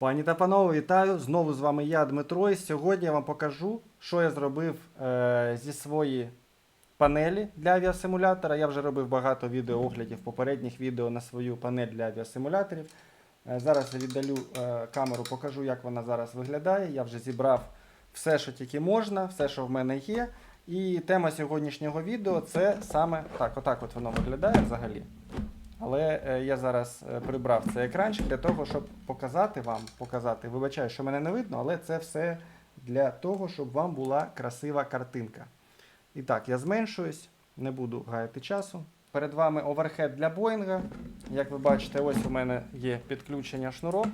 Пані та панове, вітаю! Знову з вами я, Дмитро, і сьогодні я вам покажу, що я зробив е, зі своєї панелі для авіасимулятора. Я вже робив багато відеооглядів попередніх відео на свою панель для авіасимуляторів. Е, зараз я віддалю е, камеру, покажу, як вона зараз виглядає. Я вже зібрав все, що тільки можна, все, що в мене є. І тема сьогоднішнього відео це саме так, отак от воно виглядає взагалі. Але е, я зараз е, прибрав цей екранчик для того, щоб показати вам, показати, вибачаю, що мене не видно, але це все для того, щоб вам була красива картинка. І так, я зменшуюсь, не буду гаяти часу. Перед вами оверхед для Боїнга. Як ви бачите, ось у мене є підключення шнурок.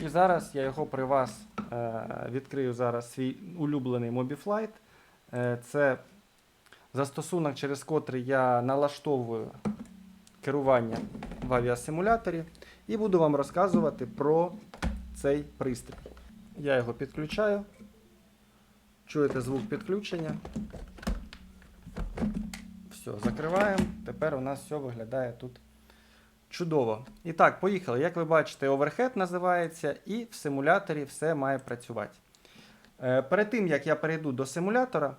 І зараз я його при вас е, відкрию зараз свій улюблений MobiFlight. Це застосунок, через котрий я налаштовую керування в авіасимуляторі і буду вам розказувати про цей пристрій. Я його підключаю. Чуєте звук підключення. Все, закриваємо. Тепер у нас все виглядає тут чудово. І так, поїхали. Як ви бачите, оверхед називається, і в симуляторі все має працювати. Е, Перед тим, як я перейду до симулятора,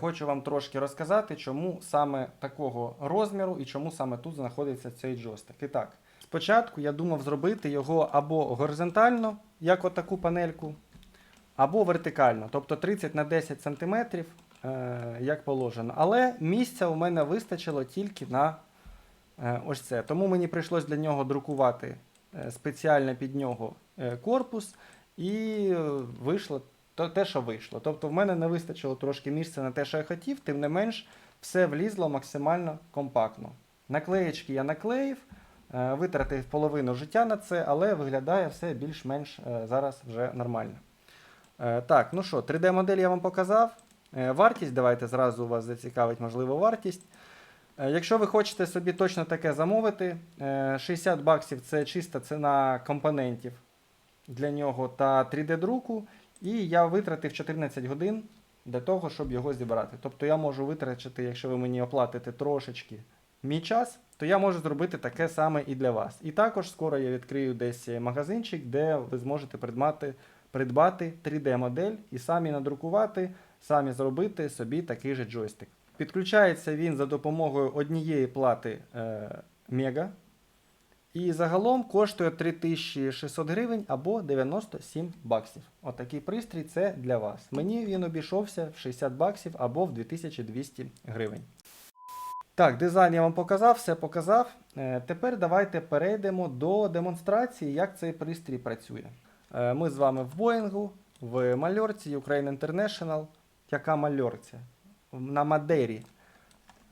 Хочу вам трошки розказати, чому саме такого розміру і чому саме тут знаходиться цей джойстик. І так, спочатку я думав зробити його або горизонтально, як отаку панельку, або вертикально, тобто 30 на 10 см, е, як положено. Але місця у мене вистачило тільки на е, ось це. Тому мені прийшлось для нього друкувати е, спеціально під нього е, корпус, і е, вийшло то те, що вийшло. Тобто в мене не вистачило трошки місця на те, що я хотів, тим не менш, все влізло максимально компактно. Наклеєчки я наклеїв, е, витратив половину життя на це, але виглядає все більш-менш е, зараз вже нормально. Е, Так, ну що, 3D-модель я вам показав. Вартість, давайте зразу вас зацікавить, можливо, вартість. Якщо ви хочете собі точно таке замовити, е, 60 баксів це чиста ціна компонентів для нього та 3D-друку. І я витратив 14 годин для того, щоб його зібрати. Тобто я можу витратити, якщо ви мені оплатите трошечки мій час, то я можу зробити таке саме і для вас. І також скоро я відкрию десь магазинчик, де ви зможете придбати, придбати 3D-модель і самі надрукувати, самі зробити собі такий же джойстик. Підключається він за допомогою однієї плати е, Мега. І загалом коштує 3600 гривень або 97 баксів. Отакий пристрій це для вас. Мені він обійшовся в 60 баксів або в 2200 гривень. Так, дизайн я вам показав, все показав. Е, Тепер давайте перейдемо до демонстрації, як цей пристрій працює. Е, Ми з вами в Боїнгу, в мальорці Ukraine International. Яка мальорця? На Мадері.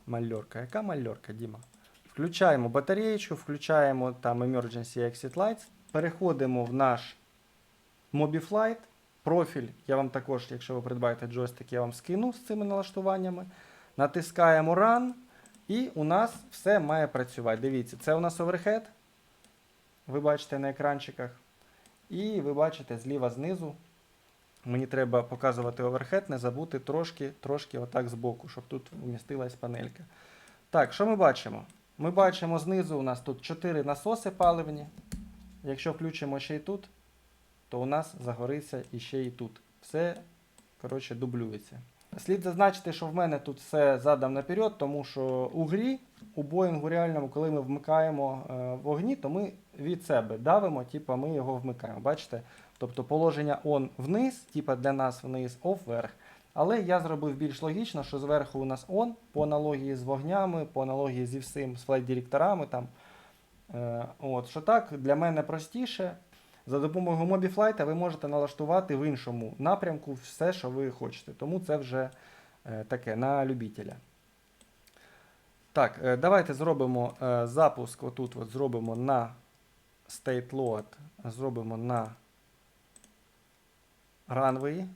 Мальорка. Яка мальорка, Діма? Включаємо батареєчку, включаємо там Emergency Exit Lights, переходимо в наш MobiFlight. Профіль, я вам також, якщо ви придбаєте джойстик, я вам скину з цими налаштуваннями. Натискаємо Run, і у нас все має працювати. Дивіться, це у нас оверхед. Ви бачите на екранчиках. І ви бачите зліва знизу. Мені треба показувати оверхед, не забути трошки, трошки отак збоку, щоб тут вмістилась панелька. Так, що ми бачимо? Ми бачимо знизу у нас тут 4 насоси паливні. Якщо включимо ще й тут, то у нас загориться і ще й тут. Все, коротше, дублюється. Слід зазначити, що в мене тут все задом наперед, тому що у грі, у Боїнгу реальному, коли ми вмикаємо е, вогні, то ми від себе давимо, типу ми його вмикаємо. Бачите? Тобто положення on вниз, типу для нас вниз, off вверх. Але я зробив більш логічно, що зверху у нас on, по аналогії з вогнями, по аналогії зі всім, з флайт-директорами. Там. Е, от, що так, для мене простіше. За допомогою MobiFlight ви можете налаштувати в іншому напрямку все, що ви хочете. Тому це вже е, таке на любителя. Так, е, давайте зробимо е, запуск. Отут от зробимо на State Load, зробимо на Runway.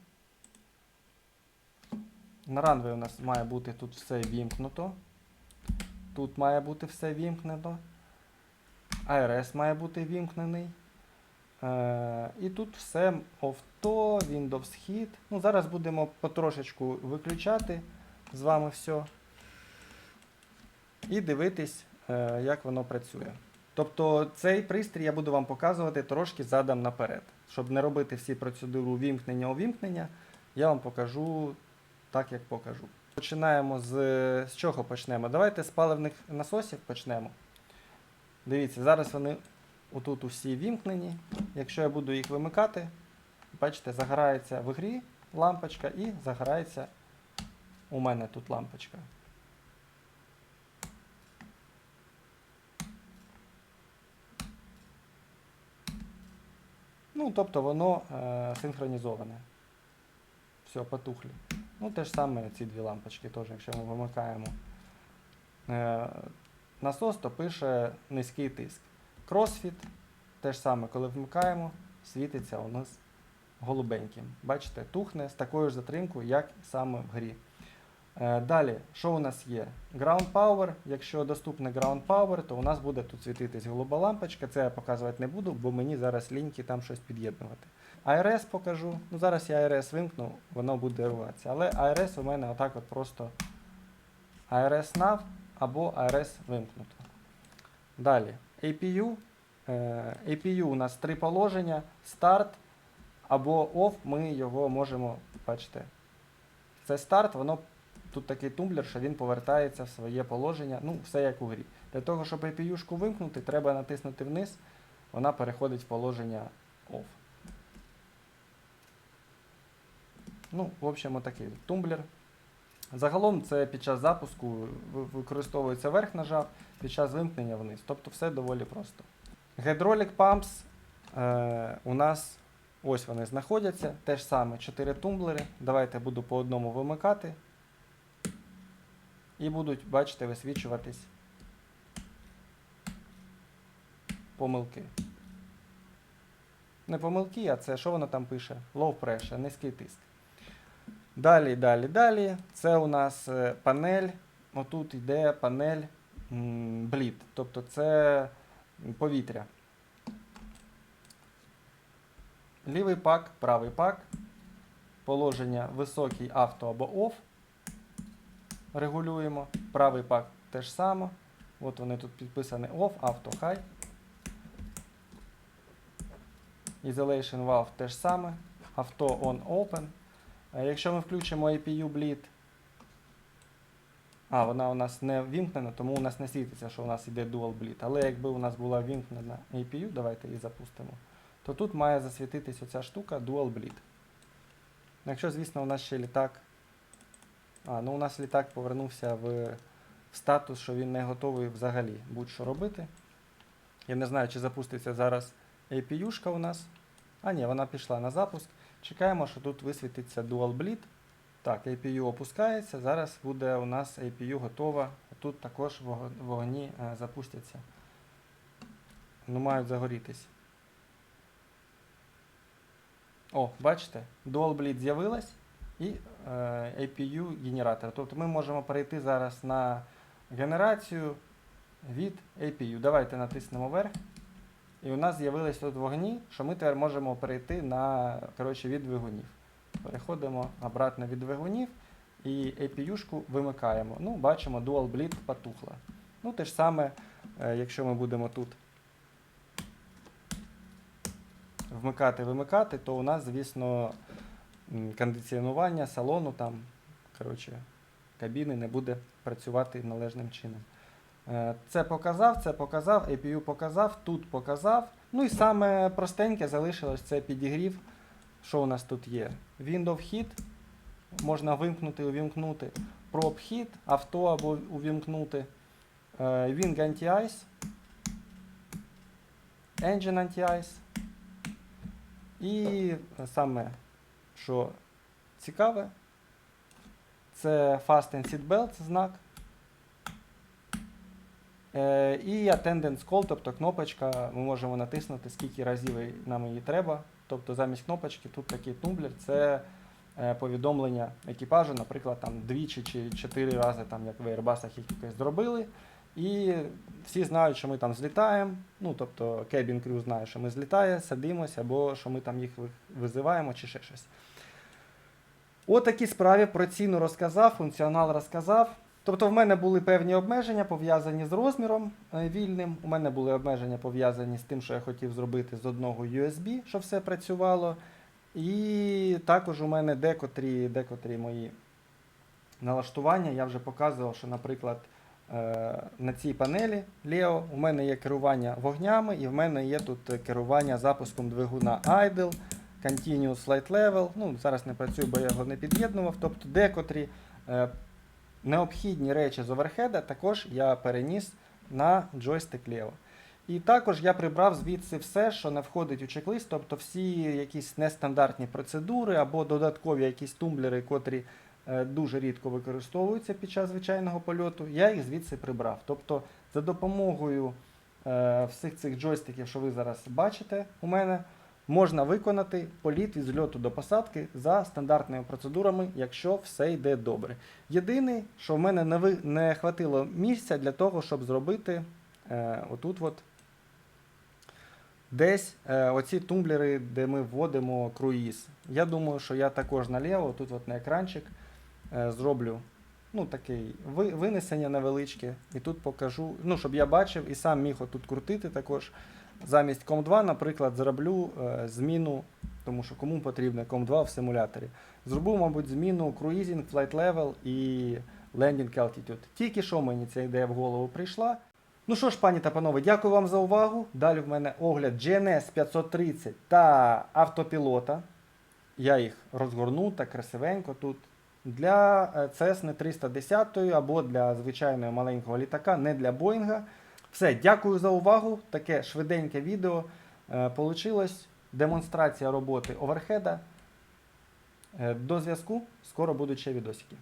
На Runway у нас має бути тут все вімкнуто. Тут має бути все вімкнено. ARS має бути вімкнений. Е, і тут все авто, Windows Hit. Ну, зараз будемо потрошечку виключати з вами все. І дивитись, е, як воно працює. Тобто цей пристрій я буду вам показувати трошки задом наперед. Щоб не робити всі процедуру увімкнення увімкнення, я вам покажу так, як покажу. Починаємо з, з чого почнемо? Давайте з паливних насосів почнемо. Дивіться, зараз вони отут усі вімкнені. Якщо я буду їх вимикати, бачите, загорається в грі лампочка і загорається у мене тут лампочка. Ну, тобто воно е, синхронізоване. Все, потухлі. Ну, те ж саме ці дві лампочки теж, якщо ми вимикаємо е, насос, то пише низький тиск. Кросфіт, те ж саме, коли вмикаємо, світиться у нас голубеньким. Бачите, тухне з такою ж затримкою, як саме в грі. Е, Далі, що у нас є? Ground Power. Якщо доступне Ground Power, то у нас буде тут світитись голуба лампочка. Це я показувати не буду, бо мені зараз ліньки там щось під'єднувати. ARS покажу. Ну, зараз я ARS вимкну, воно буде рватися. Але ARS у мене отак от просто ARS NAV або ARS вимкнуто. Далі, APU. Е, APU у нас три положення: старт або OFF, ми його можемо, бачите, це старт, воно тут такий тумблер, що він повертається в своє положення, ну, все як у грі. Для того, щоб APU-шку вимкнути, треба натиснути вниз, вона переходить в положення OFF. Ну, в общем, отакий тумблер. Загалом це під час запуску використовується верх нажав, під час вимкнення вниз. Тобто все доволі просто. Hydraulic Pumps е, у нас ось вони знаходяться. Те ж саме 4 тумблери. Давайте буду по одному вимикати. І будуть, бачите, висвічуватись помилки. Не помилки, а це що воно там пише? Low pressure, низький тиск. Далі, далі, далі. Це у нас е, панель. Отут йде панель bleed. Тобто це повітря. Лівий пак, правий пак. Положення високий авто або off. Регулюємо. Правий пак теж саме. От вони тут підписані off, авто, high. Isolation valve теж саме. Авто on open. Е, Якщо ми включимо APU bleed, а, вона у нас не вімкнена, тому у нас не світиться, що у нас йде dual bleed. Але якби у нас була вімкнена APU, давайте її запустимо, то тут має засвітитись оця штука dual bleed. Якщо, звісно, у нас ще літак. А, ну у нас літак повернувся в статус, що він не готовий взагалі будь-що робити. Я не знаю, чи запуститься зараз APU-шка у нас. А, ні, вона пішла на запуск. Чекаємо, що тут висвітиться Dual Bleed. Так, APU опускається. Зараз буде у нас APU готова. Тут також вогні е, запустяться. Ну, мають загорітись. О, бачите, Dual Bleed з'явилась і е, APU генератор. Тобто ми можемо перейти зараз на генерацію від APU. Давайте натиснемо вверх. І у нас з'явились тут вогні, що ми тепер можемо перейти на коротше, від двигунів. Переходимо обратно від двигунів і APU-шку вимикаємо. Ну, бачимо, Dual Bleed потухла. Ну, те ж саме, е, якщо ми будемо тут вмикати-вимикати, то у нас, звісно, кондиціонування салону, там, коротше, кабіни не буде працювати належним чином. Е, Це показав, це показав, APU показав, тут показав. Ну і саме простеньке залишилось це підігрів. Що у нас тут є? Window Hit, можна вимкнути, увімкнути. Prop Hit, авто або увімкнути. Е, Wing Anti-Ice. Engine Anti-Ice. І саме, що цікаве, це Fasten Seatbelt знак. Е, і Attendance Call, тобто кнопочка, ми можемо натиснути, скільки разів нам її треба. Тобто замість кнопочки тут такий тумблер, це е, повідомлення екіпажу, наприклад, там двічі чи чотири рази, там, як в Airbus якось зробили. І всі знають, що ми там злітаємо. Ну, тобто Cabin Crew знає, що ми злітає, садимось, або що ми там їх визиваємо, чи ще щось. Отакі справи про ціну розказав, функціонал розказав. Тобто в мене були певні обмеження пов'язані з розміром е, вільним. У мене були обмеження пов'язані з тим, що я хотів зробити з одного USB, щоб все працювало. І також у мене декотрі, декотрі мої налаштування. Я вже показував, що, наприклад, е, на цій панелі Leo у мене є керування вогнями, і в мене є тут керування запуском двигуна Idle, Continuous Light Level. Ну, зараз не працюю, бо я його не під'єднував. Тобто декотрі е, необхідні речі з оверхеда також я переніс на джойстик Leo. І також я прибрав звідси все, що не входить у чек-лист, тобто всі якісь нестандартні процедури або додаткові якісь тумблери, котрі е, дуже рідко використовуються під час звичайного польоту, я їх звідси прибрав. Тобто за допомогою е, всіх цих джойстиків, що ви зараз бачите у мене, можна виконати політ від зльоту до посадки за стандартними процедурами, якщо все йде добре. Єдине, що в мене не, ви, не хватило місця для того, щоб зробити е, отут от десь е, оці тумблери, де ми вводимо круїз. Я думаю, що я також наліво, тут от на екранчик е, зроблю ну, ви, винесення невеличке. І тут покажу, ну, щоб я бачив і сам міг отут крутити також. Замість COM2, наприклад, зроблю е, зміну, тому що кому потрібно COM2 в симуляторі. Зроблю, мабуть, зміну Cruising, Flight Level і Landing Altitude. Тільки що мені ця ідея в голову прийшла. Ну що ж, пані та панове, дякую вам за увагу. Далі в мене огляд GNS 530 та автопілота. Я їх розгорну так красивенько тут. Для е, Cessna 310 або для звичайного маленького літака, не для Боїнга. Все, дякую за увагу. Таке швиденьке відео е, получилось. Демонстрація роботи оверхеда. До зв'язку. Скоро будуть ще відосики.